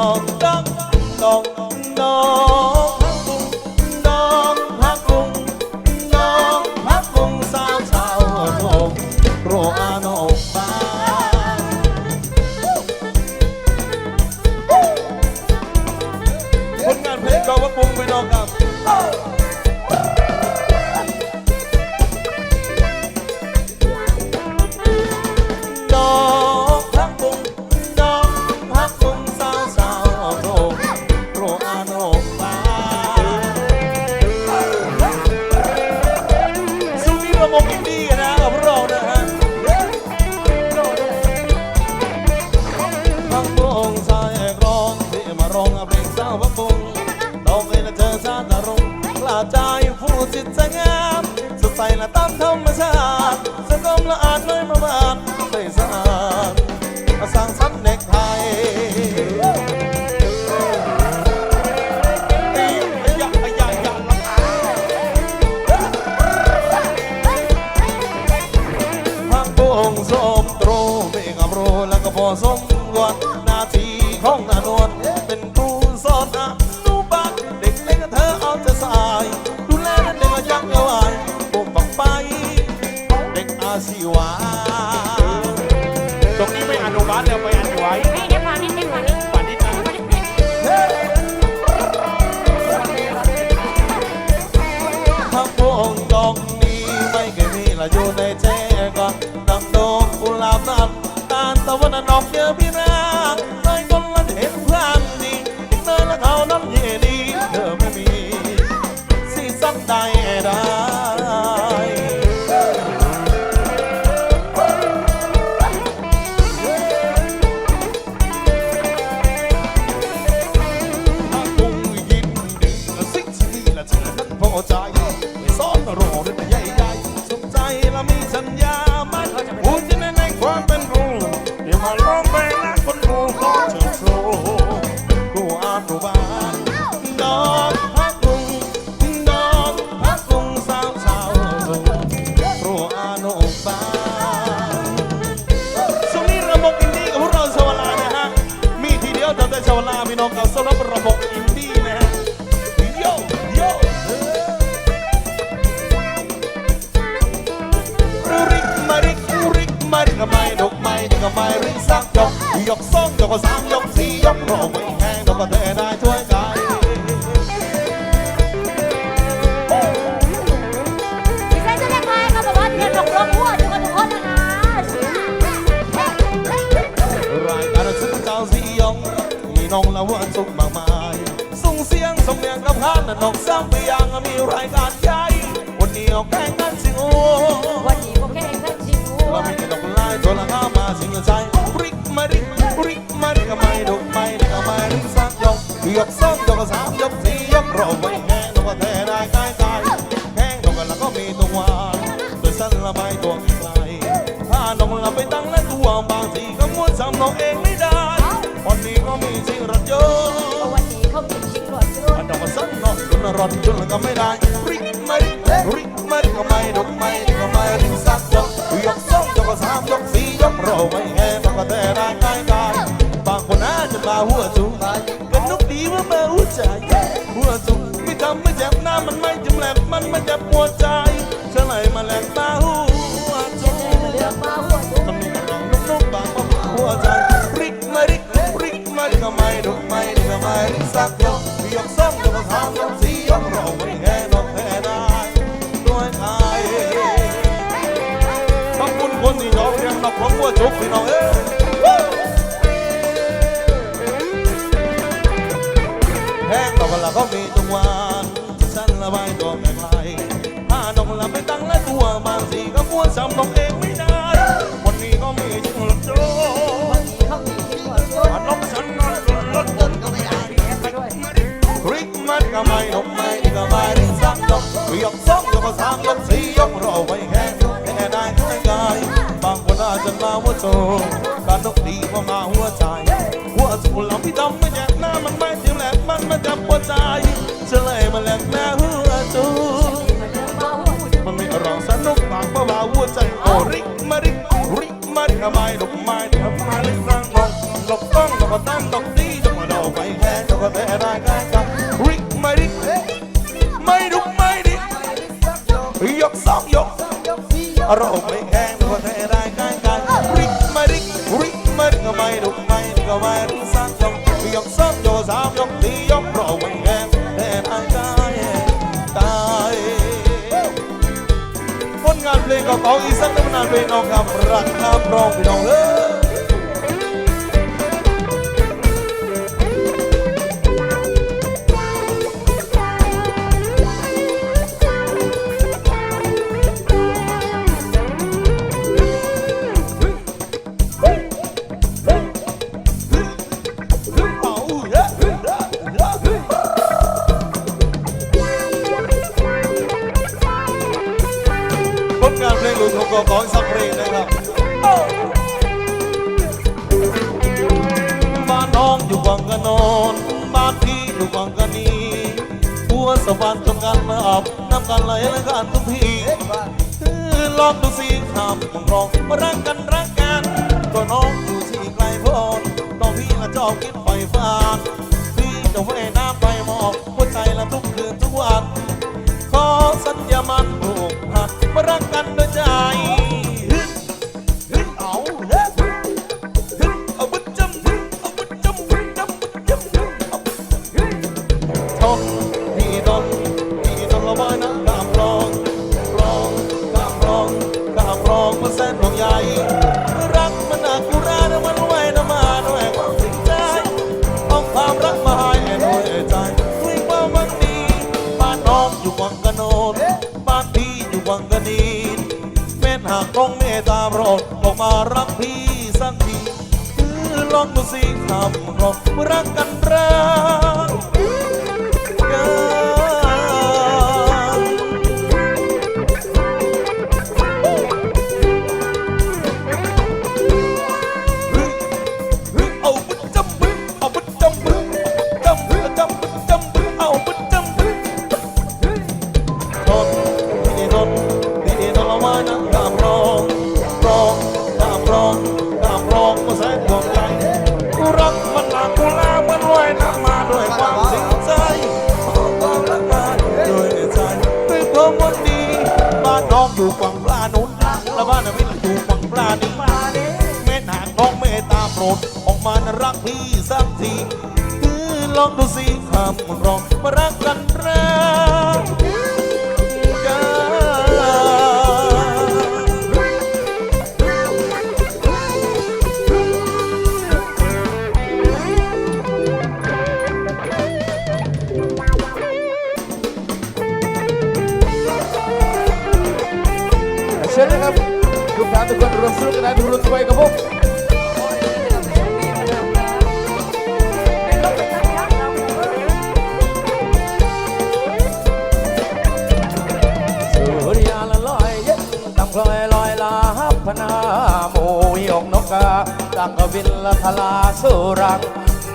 อ จิตใจงามสดใสละตามธรรมชาติสกมละอาดเลยมาบาดใส่สะอาดมาสร้างสรรค์เด็กไทยตีอยากอยากอยากละอาพักบุงสมตรูไม่กับรู้แล้วก็พอสมคาน มีรายการใหญ่วันนี้ออกแข่งกันสิงโอวันนี้พวกแข่งกันชิงหัวว่ามีดอกไม้ตัวละห้ามาสิงใจริกมาริกริกมาริกไม่ดอกไม่ดอกไม่ริกสักยกยกสองยกสามยกสี่ยกรอไว้แห้งนกแท้ได้ใกล้ใกล้แห้งนกแล้วก็มีตัววานโดยสั้นละไม่ตัวไกลถ้านกละไปตั้งและตัวบางทีก็ม้วนซ้ำนกเองไม่ได้วันนี้ก็มีสิ่งรัดโยวัน ร่อนจนก็ไม่ได้ริกมาริกริกมาริกก็ไม่ดอกไม่ก็ไม่ริกสักยกยกสองยกสามยกสี่ยกเราไว้แห้งนกแต่ได้ใกายกายบางคนอาจจะมาหัวจุกเป็นนกดีว่ามาหัวใจหัวจุกไม่ทำไม่เจ็บหน้ามันไม่จำแหลกมันไม่เจ็บปวดใจ จุกพี่น้องเอ้ยแห้งดอกละก็มีทุกวันฉันละไม่ตัวไม่ใครถ้าดองละไม่ตั้งและตัวบางสีก็ม้วนซ้ำนกเอง คนอาจจะมาหัวโจการนกดีกว่ามาหัวใจ หัวจุกเราพี่ดำไม่แยกหน้ามันไม่เทียมแหลกมันมันจะปวดใจเฉลยมาแหลกหน้าหัวโจมันไม่ร้องสนุกปากเบาๆหัวใจโอริกมาริกริกมาริกทำไมดอกไม้ We don't know. ดอกคิดปล่อยฟานพี่จะให้น้ำ กันรัก รักพี่สักทีลองดูสิความร้องมารักกันแร สังกวินละทลาสุรัง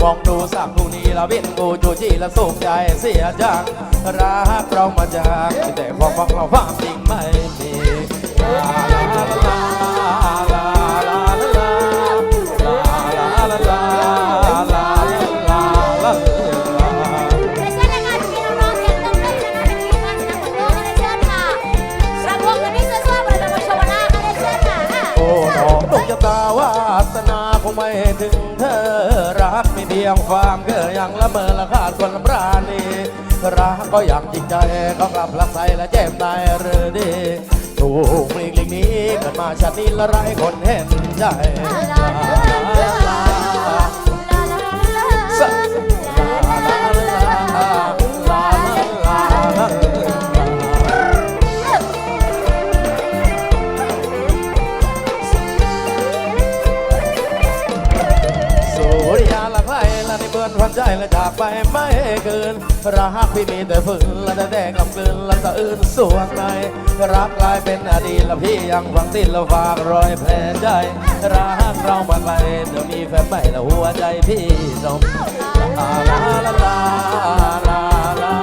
มองดูสักผู้นี้ละวินกูจูจีละสุขใจเสียจังรักเรามาจากแต่ความหวังเราควาจริงไม่มี ยงความเกอยังละเมอละขาดคนบราณีรักก็อยากจริงใจก็กลับรักใสและเจ็บตายหรือดีถูกปลีกลิงนี้เกิดมาชาตินี้ละไรคนเห็นใจ ความใจและจากไปไม่เกิน รักพี่มีแต่ฝืนและแต่แดกกับกลืนและตะอื่นส่วนใน รักกลายเป็นอดีตและพี่ยังฝังติดและฝากรอยแผลใจ รักเรามาไกลเดี๋ยวมีแฟนใหม่และหัวใจพี่นมลาลาลาลาลาลา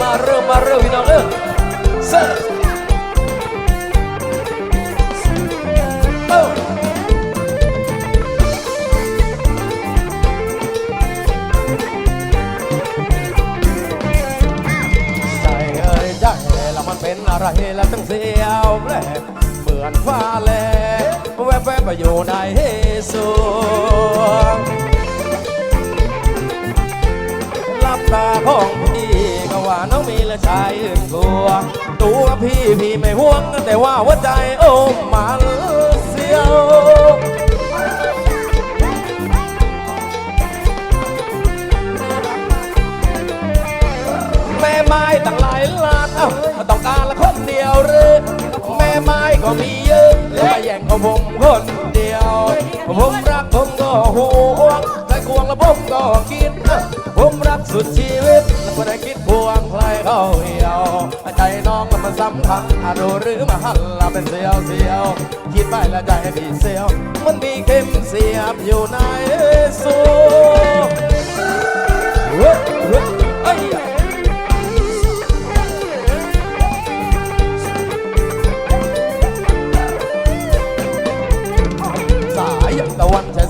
มาเริ่มมาเริ่มพี่น้องเออเซอร์ เป็นอะไรแล้วต้งเสียวแปลเหมือนฟ้าแลบแวบๆมาอยู่ในสวงลับตาของพี่ก็ว่าน้องมีและชายอื่นกลัว ตัวพี่พี่ไม่ห่วง แต่ว่าหัวใจโอ้มันเสียวแม่ไม้ตั้งหลายล้านเอ้าต้อง ยวหรือแม่ไม้ก็มีเยอะแต่แย่งของผมคนเดียว ผมรักผมก็ห่วงใครควงแล้วผมก็คิด ผมรักสุดชีวิตแล้วไม่ได้คิดพวงใครเขาเหี่ยวใจน้องมันสำคัญอาดูหรือมาหันละเป็นเสียวเสียวคิดไปแล้วใจพี่เสียว มันมีเข็มเสียบอยู่ในสู้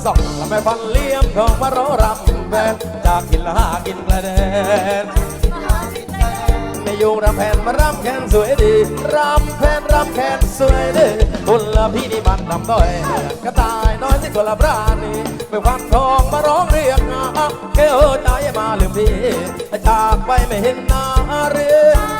สองและแม่ฟันเลี้ยมของมารอรำแบนจากกินละหากินกระเด็นไม่อยู่รำแผ่นมารำแคนสวยดีรำแผ่นรำแคนสวยดีคนละพี่นี่มันดำต้อยกระต่ายน้อยที่คนละปราณีไปฟันทองมาร้องเรียกนะเกลใจมาลืมพี่จากไปไม่เห็นหน้าเรือ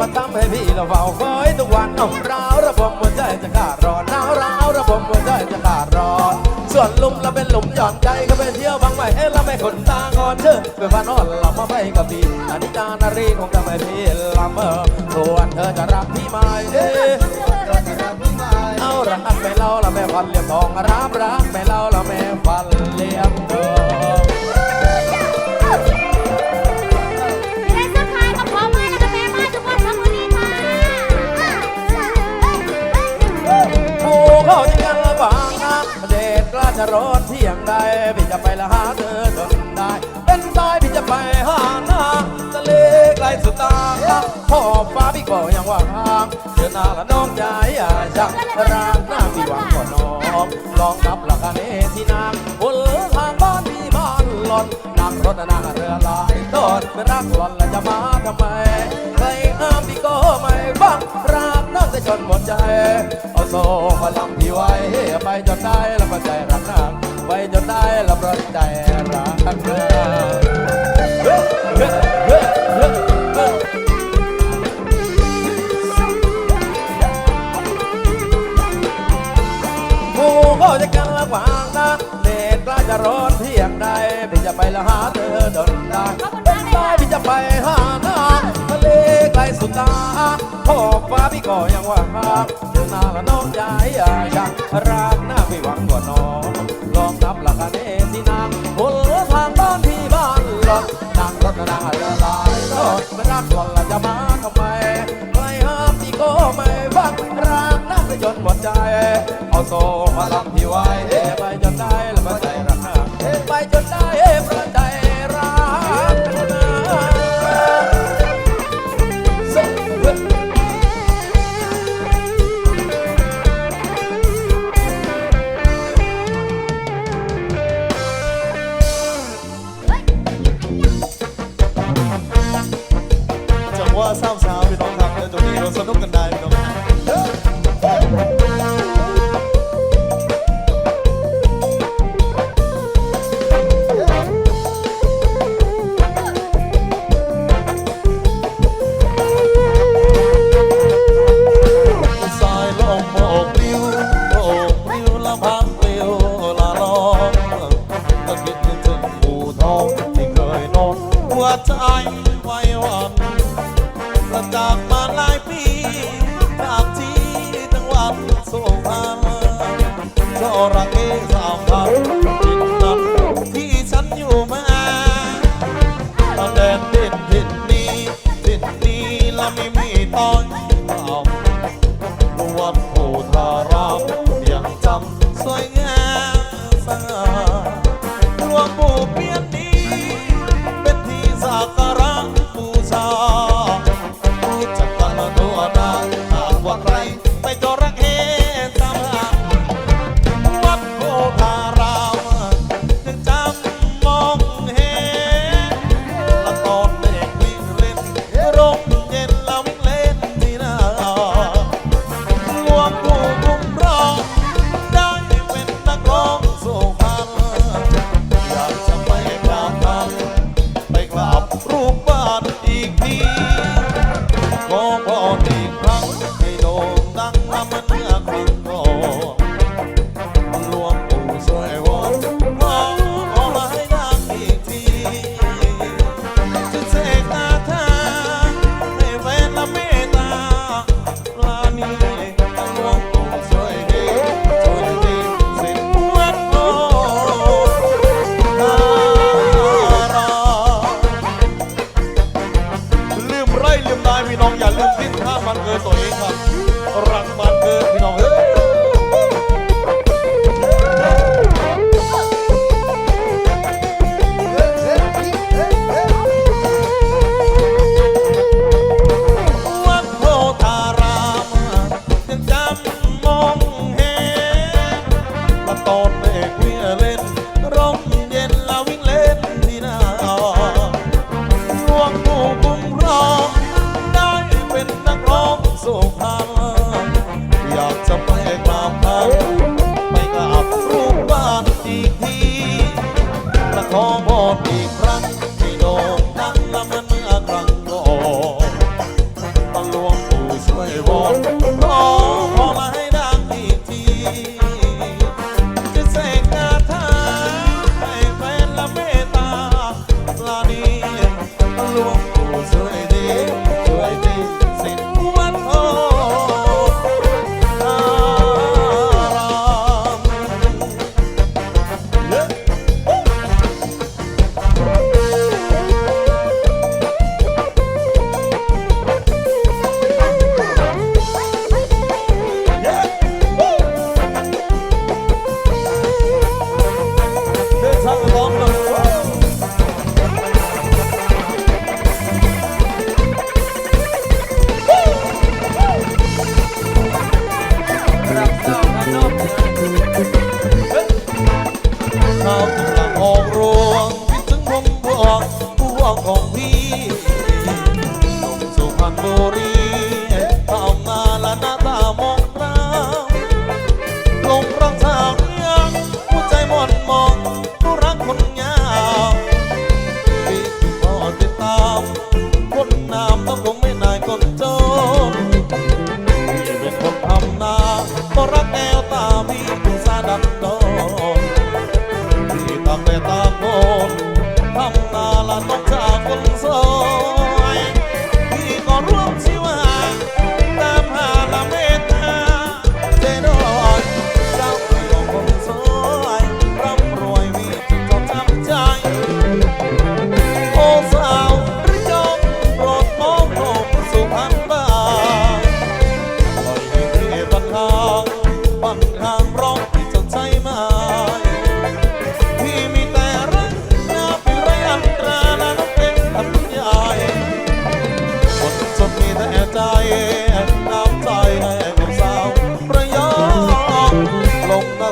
มันทำให้พี่เราเฝ้าคอยทุกวันเอาร้าวระบบหัวใจจะขาดร้อนหนาวร้าวระบบหัวใจจะขาดร้อน ส่วนลุมเราเป็นหลุมหย่อนใจก็ไปเที่ยวบางไว้เอ๊ะเราไม่ขนตาก่อนเชิญไปฟันอ่อนเรามาไปกับพี่อนิจานารีคงทำให้พี่ลำเมอส่วนเธอจะรักพี่ไหมเด้เอารักไม่เล่าละแม่ฟันเลียมทองรับรักไม่เล่าละแม่ฟันเลี่ยมทอง จะร้อนเที่ยงใดพี่จะไปละหาเธอจนได้ เป็นตายพี่จะไปหาหน้าทะเลไกลสุดตาพ่อฟ้าพี่ก็ยังว่างเจอหน้าละน้องใจอย่าชักรางหน้าพี่หวังก่อนน้องลองนับราคาเนที่นางบนทางบ้ห้า หลอนนั่งรถนั่งเรือลายต้นไม่รักหลอนแล้วจะมาทำไมใครห้ามพี่ก็ไม่ฟังรักน้องจะจนหมดใจ เอาโซ่มาลำพี่ไว้ไปจนได้แล้วก็ใจรักนางไว้จนได้แล้วก็ใจรักนาง ใดพี่จะไปละหาเธอดนได้เป็นได้พี่จะไปหานาทะเลไกลสุดตาขอบฟ้าพี่ก็ยังว่างเจอหน้าละน้องใจอย่าชักรักหน้าพี่หวังกว่าน้องลองนับราคาเนที่นางบนทางบ้านที่บ้านหลอนนั่งรถนั่งเรือลายรถไม่รักหล่อนละจะมาทำไมใครห้ามพี่ก็ไม่ฟังรักนักจนหมดใจ เอาโซ่มาลำพี่ไว้ไป คงร้องได้เป็นนักร้องสุพรรณอยากจะไปกราบพระไปกราบรูปบ้านอีกทีและขอพรอีกครั้ง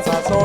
咋说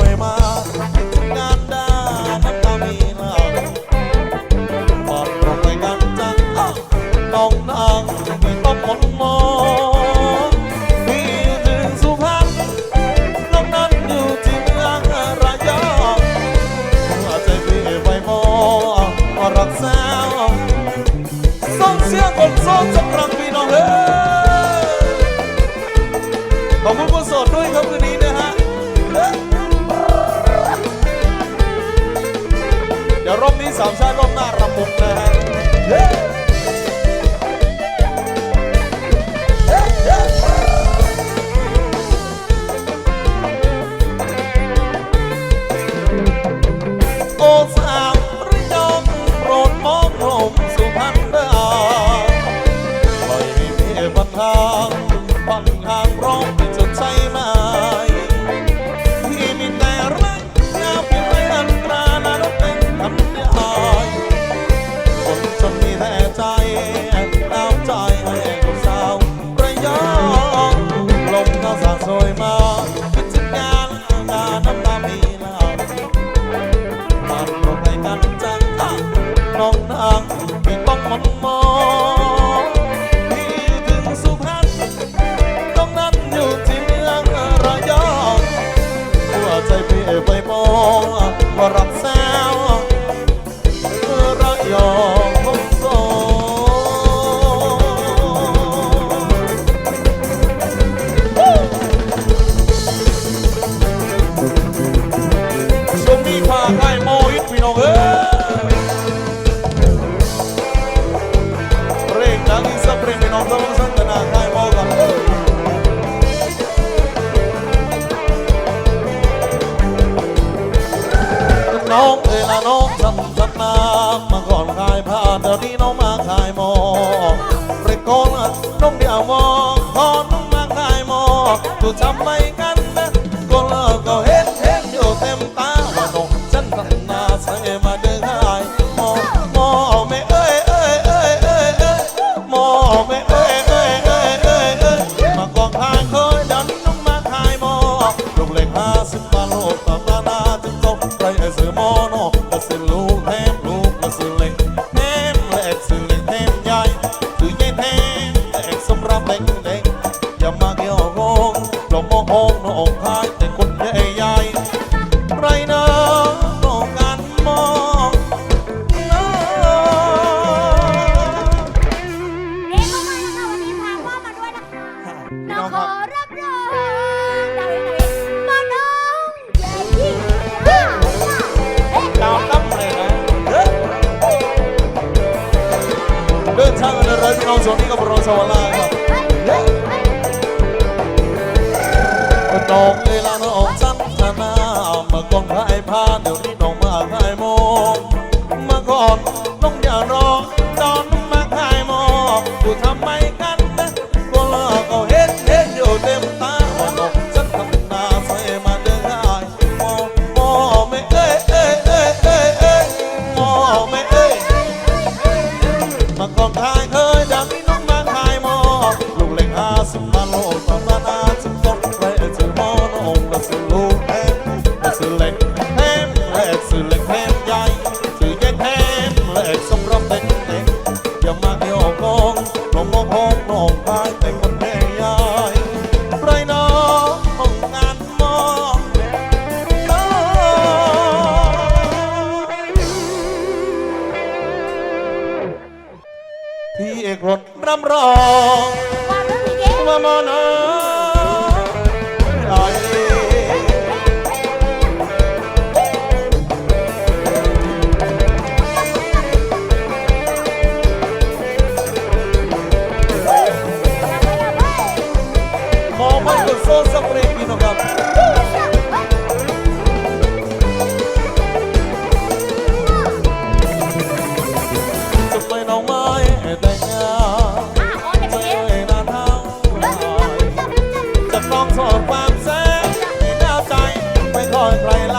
ดินทางกันเพี่น้องส่วนนี้กับเราสวรรค์ครับน้องเลยละน้องจันทนาเมื่อกองพระไอ้พาเดี๋ยวนี้น no ต้างชอบความแสนดาใจไม่คอยใครละ